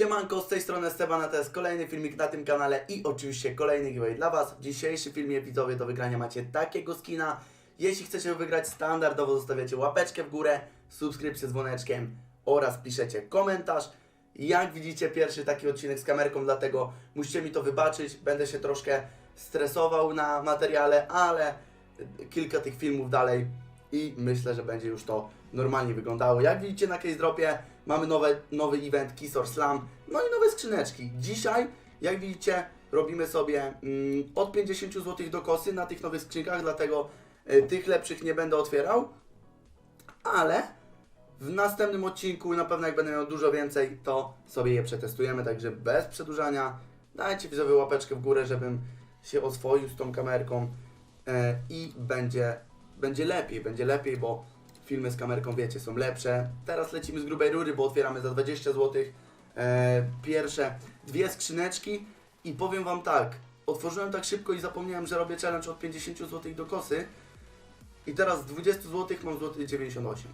Siemanko, z tej strony Esteban, a to jest kolejny filmik na tym kanale i oczywiście kolejny giveaway dla Was. W dzisiejszym filmie widzowie do wygrania macie takiego skina. Jeśli chcecie wygrać standardowo zostawiacie łapeczkę w górę, subskrypcję z dzwoneczkiem oraz piszecie komentarz. Jak widzicie pierwszy taki odcinek z kamerką, dlatego musicie mi to wybaczyć. Będę się troszkę stresował na materiale, ale kilka tych filmów dalej i myślę, że będzie już to normalnie wyglądało. Jak widzicie na Case Dropie mamy nowe, nowy event Kiss or Slam, no i nowe skrzyneczki. Dzisiaj, jak widzicie, robimy sobie mm, od 50 zł do kosy na tych nowych skrzynkach, dlatego y, tych lepszych nie będę otwierał, ale w następnym odcinku na pewno jak będę miał dużo więcej, to sobie je przetestujemy, także bez przedłużania dajcie widzowie łapeczkę w górę, żebym się oswoił z tą kamerką e, i będzie, będzie lepiej, będzie lepiej, bo filmy z kamerką, wiecie, są lepsze. Teraz lecimy z grubej rury, bo otwieramy za 20 zł e, pierwsze dwie skrzyneczki i powiem Wam tak, otworzyłem tak szybko i zapomniałem, że robię challenge od 50 zł do kosy i teraz z 20 zł mam złoty 98.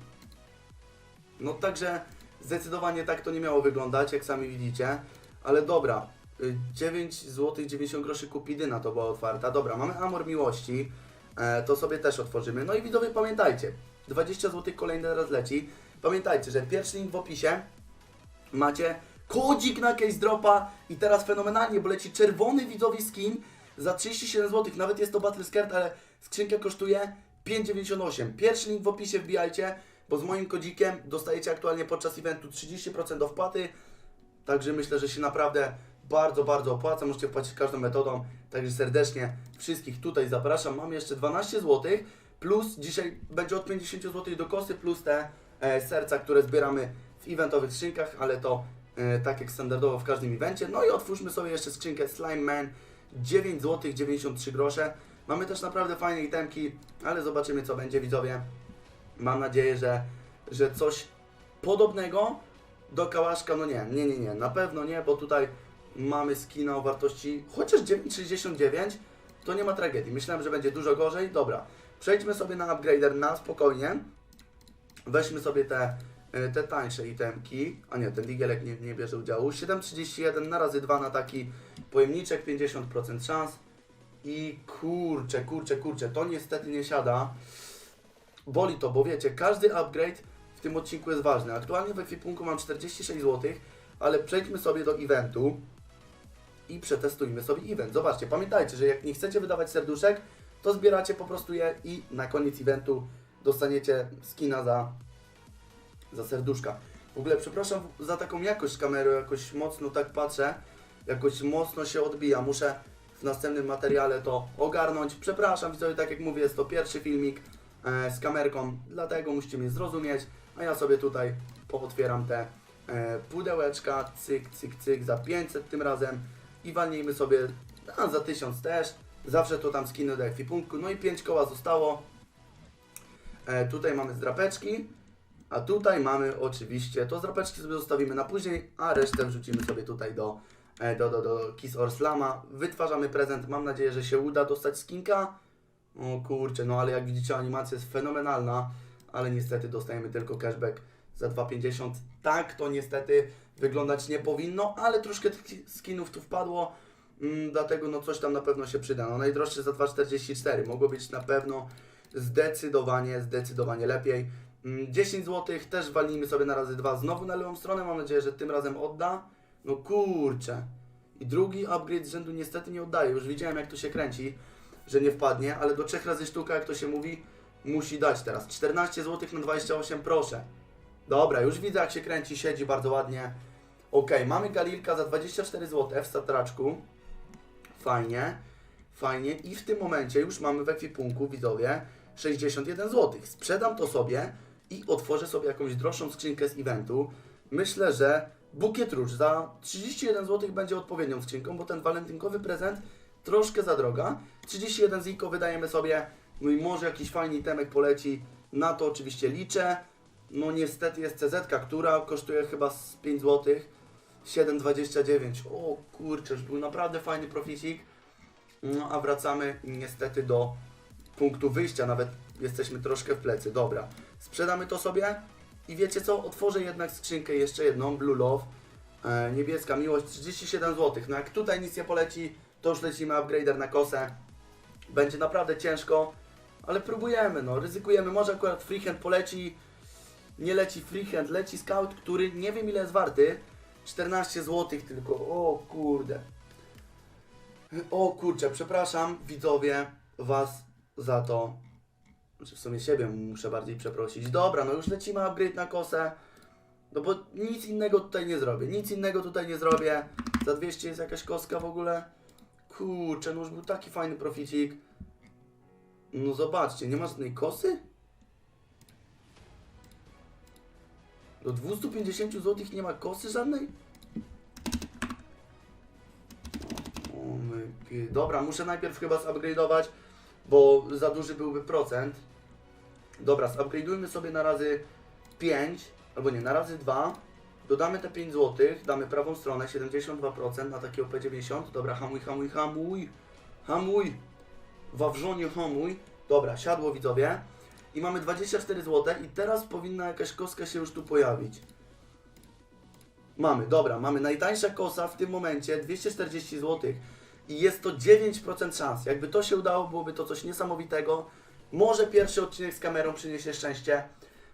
No także zdecydowanie tak to nie miało wyglądać, jak sami widzicie, ale dobra, y, 9 zł 90 groszy kupidyna to była otwarta. Dobra, mamy Amor Miłości, e, to sobie też otworzymy. No i widzowie pamiętajcie, 20 zł kolejny raz leci. Pamiętajcie, że pierwszy link w opisie macie kodzik na case dropa i teraz fenomenalnie, bo leci czerwony widzowi skin za 37 zł. Nawet jest to Battle Skirt, ale skrzynka kosztuje 5,98. Pierwszy link w opisie wbijajcie, bo z moim kodzikiem dostajecie aktualnie podczas eventu 30% do wpłaty. Także myślę, że się naprawdę bardzo, bardzo opłaca. Możecie płacić każdą metodą. Także serdecznie wszystkich tutaj zapraszam. Mam jeszcze 12 zł, plus dzisiaj będzie od 50 zł do kosy, plus te e, serca, które zbieramy w eventowych skrzynkach, ale to e, tak jak standardowo w każdym evencie. No i otwórzmy sobie jeszcze skrzynkę Slime Man 9 zł 93 grosze. Mamy też naprawdę fajne itemki, ale zobaczymy co będzie widzowie. Mam nadzieję, że, że coś podobnego do kałaszka, no nie, nie, nie, nie, na pewno nie, bo tutaj mamy skina o wartości chociaż 9,69, to nie ma tragedii. Myślałem, że będzie dużo gorzej. Dobra, przejdźmy sobie na upgrader na spokojnie. Weźmy sobie te, y, te tańsze itemki. A nie, ten digielek nie, nie bierze udziału. 7,31 na razy 2 na taki pojemniczek, 50% szans. I kurczę, kurczę, kurczę, to niestety nie siada. Boli to, bo wiecie, każdy upgrade w tym odcinku jest ważny. Aktualnie w ekwipunku mam 46 zł, ale przejdźmy sobie do eventu i przetestujmy sobie event. Zobaczcie, pamiętajcie, że jak nie chcecie wydawać serduszek, to zbieracie po prostu je i na koniec eventu dostaniecie skina za, za serduszka. W ogóle przepraszam za taką jakość kamery, jakoś mocno tak patrzę, jakoś mocno się odbija. Muszę w następnym materiale to ogarnąć. Przepraszam widzowie, tak jak mówię, jest to pierwszy filmik e, z kamerką, dlatego musicie mnie zrozumieć, a ja sobie tutaj pootwieram te e, pudełeczka, cyk, cyk, cyk, za 500 tym razem i walnijmy sobie a, za 1000 też, zawsze to tam skiny do ekwipunku, no i 5 koła zostało, e, tutaj mamy zdrapeczki, a tutaj mamy oczywiście, to zdrapeczki sobie zostawimy na później, a resztę wrzucimy sobie tutaj do, e, do, do, do Kiss or Slama, wytwarzamy prezent, mam nadzieję, że się uda dostać skinka, o kurczę, no ale jak widzicie animacja jest fenomenalna, ale niestety dostajemy tylko cashback za 2,50. Tak to niestety wyglądać nie powinno, ale troszkę tych skinów tu wpadło, mm, dlatego no coś tam na pewno się przyda. No najdroższy za 2,44, mogło być na pewno zdecydowanie, zdecydowanie lepiej. Mm, 10 zł też walnijmy sobie na razy dwa znowu na lewą stronę, mam nadzieję, że tym razem odda. No kurczę. I drugi upgrade z rzędu niestety nie oddaje, już widziałem jak to się kręci że nie wpadnie, ale do trzech razy sztuka, jak to się mówi, musi dać teraz. 14 zł na 28, proszę. Dobra, już widzę jak się kręci, siedzi bardzo ładnie. Ok, mamy Galilka za 24 zł w statraczku. Fajnie, fajnie. I w tym momencie już mamy w ekwipunku, widzowie, 61 zł. Sprzedam to sobie i otworzę sobie jakąś droższą skrzynkę z eventu. Myślę, że bukiet róż za 31 zł będzie odpowiednią skrzynką, bo ten walentynkowy prezent troszkę za droga. 31 ziko wydajemy sobie, no i może jakiś fajny temek poleci. Na to oczywiście liczę. No niestety jest CZ, która kosztuje chyba z 5 zł. 7,29. O kurczę, już był naprawdę fajny proficik. No a wracamy niestety do punktu wyjścia, nawet jesteśmy troszkę w plecy. Dobra, sprzedamy to sobie i wiecie co? Otworzę jednak skrzynkę jeszcze jedną, Blue Love. E, niebieska miłość 37 zł. No jak tutaj nic nie poleci, to już lecimy upgrader na kosę. Będzie naprawdę ciężko, ale próbujemy, no, ryzykujemy. Może akurat freehand poleci, nie leci freehand, leci scout, który nie wiem ile jest warty. 14 zł tylko, o kurde. O kurczę, przepraszam widzowie was za to. Znaczy w sumie siebie muszę bardziej przeprosić. Dobra, no już lecimy upgrade na kosę. No bo nic innego tutaj nie zrobię. Nic innego tutaj nie zrobię. Za 200 jest jakaś kostka w ogóle. Kurczę, no już był taki fajny proficik. No zobaczcie, nie ma żadnej kosy? Do 250 zł nie ma kosy żadnej? O my gy- Dobra, muszę najpierw chyba zupgrade'ować, bo za duży byłby procent. Dobra, zupgrade'ujmy sobie na razy 5, albo nie, na razy 2. Dodamy te 5 zł, damy prawą stronę, 72% na takie OP90. Dobra, hamuj, hamuj, hamuj, hamuj. Wawrzonie hamuj. Dobra, siadło widzowie. I mamy 24 zł i teraz powinna jakaś kostka się już tu pojawić. Mamy, dobra, mamy najtańsza kosa w tym momencie 240 zł i jest to 9% szans. Jakby to się udało, byłoby to coś niesamowitego. Może pierwszy odcinek z kamerą przyniesie szczęście.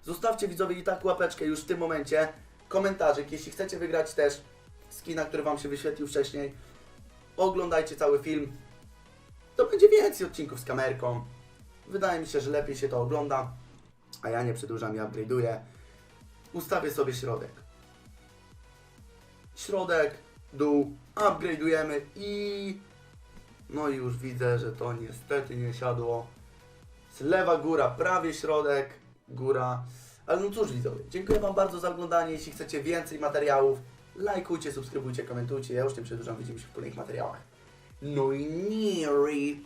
Zostawcie widzowie i tak łapeczkę już w tym momencie. Komentarzyk, jeśli chcecie wygrać też skina, który Wam się wyświetlił wcześniej. Oglądajcie cały film. To będzie więcej odcinków z kamerką. Wydaje mi się, że lepiej się to ogląda. A ja nie przedłużam i upgrade'uję. Ustawię sobie środek. Środek, dół, upgrade'ujemy i... No i już widzę, że to niestety nie siadło. Lewa góra, prawie środek, góra. Ale no cóż widzowie, dziękuję Wam bardzo za oglądanie. Jeśli chcecie więcej materiałów, lajkujcie, subskrybujcie, komentujcie. Ja już nie przedłużam, widzimy się w kolejnych materiałach. No i Niri.